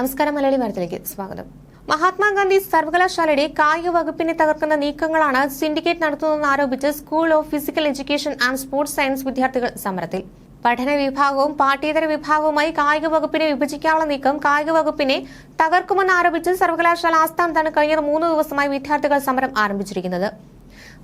നമസ്കാരം മലയാളി വാർത്തയിലേക്ക് സ്വാഗതം. മഹാത്മാഗാന്ധി സർവകലാശാലയുടെ കായിക വകുപ്പിനെ തകർക്കുന്ന നീക്കങ്ങളാണ് സിൻഡിക്കേറ്റ് നടത്തുന്നതെന്ന് ആരോപിച്ച് school of physical education and sports science വിദ്യാർത്ഥികൾ സമരത്തിൽ. പഠന വിഭാഗവും പാഠ്യേതര വിഭാഗവുമായി കായിക വകുപ്പിനെ വിഭജിക്കാനുള്ള നീക്കം കായിക വകുപ്പിനെ തകർക്കുമെന്ന് ആരോപിച്ച് സർവകലാശാല ആസ്ഥാനത്താണ് കഴിഞ്ഞ മൂന്ന് ദിവസമായി വിദ്യാർത്ഥികൾ സമരം ആരംഭിച്ചിരിക്കുന്നത്.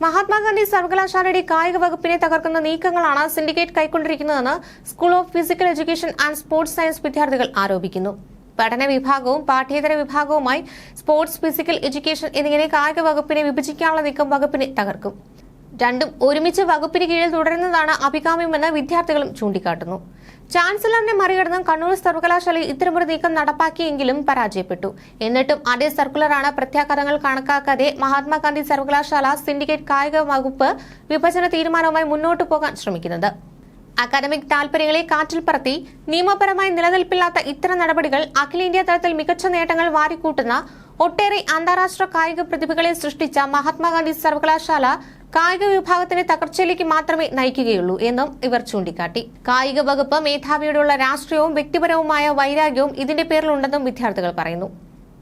മഹാത്മാഗാന്ധി സർവകലാശാലയുടെ കായിക വകുപ്പിനെ തകർക്കുന്ന നീക്കങ്ങളാണ് syndicate കൈക്കൊണ്ടിരിക്കുന്നതെന്ന് school of physical education and sports science വിദ്യാർത്ഥികൾ ആരോപിക്കുന്നു. പഠന വിഭാഗവും പാഠ്യേതര വിഭാഗവുമായി സ്പോർട്സ് ഫിസിക്കൽ എഡ്യൂക്കേഷൻ എന്നിങ്ങനെ കായിക വകുപ്പിനെ വിഭജിക്കാനുള്ള നീക്കം വകുപ്പിനെ തകർക്കും. രണ്ടും ഒരുമിച്ച് വകുപ്പിന് കീഴിൽ തുടരുന്നതാണ് അഭികാമ്യമെന്ന് വിദ്യാർത്ഥികളും ചൂണ്ടിക്കാട്ടുന്നു. ചാൻസലറിനെ മറികടന്ന് കണ്ണൂർ സർവകലാശാലയിൽ ഇത്തരമൊരു നീക്കം നടപ്പാക്കിയെങ്കിലും പരാജയപ്പെട്ടു. എന്നിട്ടും അതേ സർക്കുലറാണ് പ്രത്യാഘാതങ്ങൾ കണക്കാക്കാതെ മഹാത്മാഗാന്ധി സർവകലാശാല സിൻഡിക്കേറ്റ് കായിക വകുപ്പ് വിഭജന തീരുമാനവുമായി മുന്നോട്ടു പോകാൻ ശ്രമിക്കുന്നത്. അക്കാദമിക് താൽപര്യങ്ങളെ കാറ്റിൽ പറത്തി നിയമപരമായി നിലനിൽപ്പില്ലാത്ത ഇത്തരം നടപടികൾ അഖിലേന്ത്യാ തലത്തിൽ മികച്ച നേട്ടങ്ങൾ വാരിക്കൂട്ടുന്ന ഒട്ടേറെ അന്താരാഷ്ട്ര കായിക പ്രതിഭകളെ സൃഷ്ടിച്ച മഹാത്മാഗാന്ധി സർവകലാശാല കായിക വിഭാഗത്തിന്റെ തകർച്ചയിലേക്ക് മാത്രമേ നയിക്കുകയുള്ളൂ എന്നും ഇവർ ചൂണ്ടിക്കാട്ടി. കായിക വകുപ്പ് മേധാവിയോടുള്ള രാഷ്ട്രീയവും വ്യക്തിപരവുമായ വൈരാഗ്യവും ഇതിന്റെ പേരിലുണ്ടെന്നും വിദ്യാർത്ഥികൾ പറയുന്നു.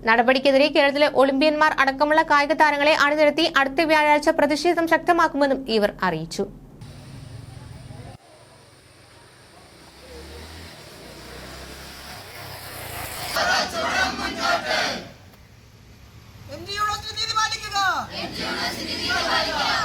നടപടിക്കെതിരെ കേരളത്തിലെ ഒളിമ്പ്യന്മാർ അടക്കമുള്ള കായിക താരങ്ങളെ അണിനിരത്തി അടുത്ത വ്യാഴാഴ്ച പ്രതിഷേധം ശക്തമാക്കുമെന്നും ഇവർ അറിയിച്ചു. すいません。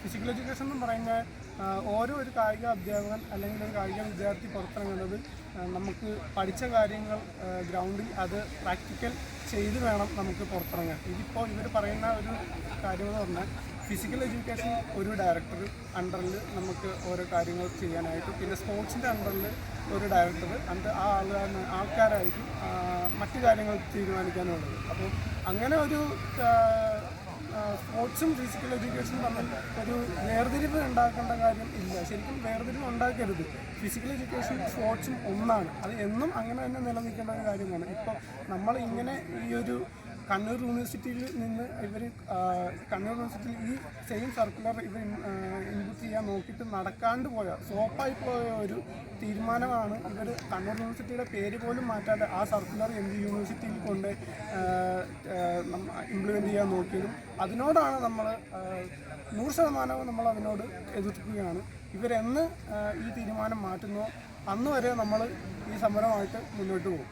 ഫിസിക്കൽ എഡ്യൂക്കേഷൻ എന്ന് പറയുന്ന ഓരോ ഒരു കായിക അധ്യാപകൻ അല്ലെങ്കിൽ ഒരു കായിക വിദ്യാർത്ഥി പുറത്തിറങ്ങുന്നത് നമുക്ക് പഠിച്ച കാര്യങ്ങൾ ഗ്രൗണ്ടിൽ അത് പ്രാക്ടിക്കൽ ചെയ്ത് വേണം നമുക്ക് പുറത്തിറങ്ങാൻ. ഇതിപ്പോൾ ഇവർ പറയുന്ന ഒരു കാര്യമെന്ന് പറഞ്ഞാൽ ഫിസിക്കൽ എഡ്യൂക്കേഷൻ ഒരു ഡയറക്ടർ അണ്ടറിൽ നമുക്ക് ഓരോ കാര്യങ്ങൾ ചെയ്യാനായിട്ട് പിന്നെ സ്പോർട്സിന്റെ അണ്ടറിൽ ഒരു ഡയറക്ടർ അണ്ട് ആ ആളാണ് ആൾക്കാരായിരിക്കും മറ്റു കാര്യങ്ങൾ തീരുമാനിക്കാനുള്ളത്. അപ്പോൾ അങ്ങനെ ഒരു സ്പോർട്സും ഫിസിക്കൽ എഡ്യൂക്കേഷനും തമ്മിൽ ഒരു വേർതിരിവ് ഉണ്ടാക്കേണ്ട കാര്യം ഇല്ല. ശരിക്കും വേർതിരിവ് ഉണ്ടാക്കരുത്. ഫിസിക്കൽ എഡ്യൂക്കേഷൻ സ്പോർട്സും ഒന്നാണ്. അത് എന്നും അങ്ങനെ തന്നെ നിലനിൽക്കേണ്ട ഒരു കാര്യമാണ്. ഇപ്പോൾ നമ്മൾ ഇങ്ങനെ ഈ ഒരു കണ്ണൂർ യൂണിവേഴ്സിറ്റിയിൽ നിന്ന് ഇവർ കണ്ണൂർ യൂണിവേഴ്സിറ്റിയിൽ ഈ സെയിം സർക്കുലർ ഇവർ ഇൻപുട്ട് ചെയ്യാൻ നോക്കിയിട്ട് നടക്കാണ്ട് പോയ സോപ്പായി പോയ ഒരു തീരുമാനമാണ് ഇവർ കണ്ണൂർ യൂണിവേഴ്സിറ്റിയുടെ പേര് പോലും മാറ്റാതെ ആ സർക്കുലർ എം ജി യൂണിവേഴ്സിറ്റിയിൽ കൊണ്ട് ഇംപ്ലിമെന്റ് ചെയ്യാൻ നോക്കിയതും അതിനോടാണ് നമ്മൾ നൂറ് ശതമാനവും നമ്മൾ അതിനോട് എതിർക്കുകയാണ്. ഇവരെന്ന് ഈ തീരുമാനം മാറ്റുന്നോ അന്ന് വരെ നമ്മൾ ഈ സമരമായിട്ട് മുന്നോട്ട് പോകും.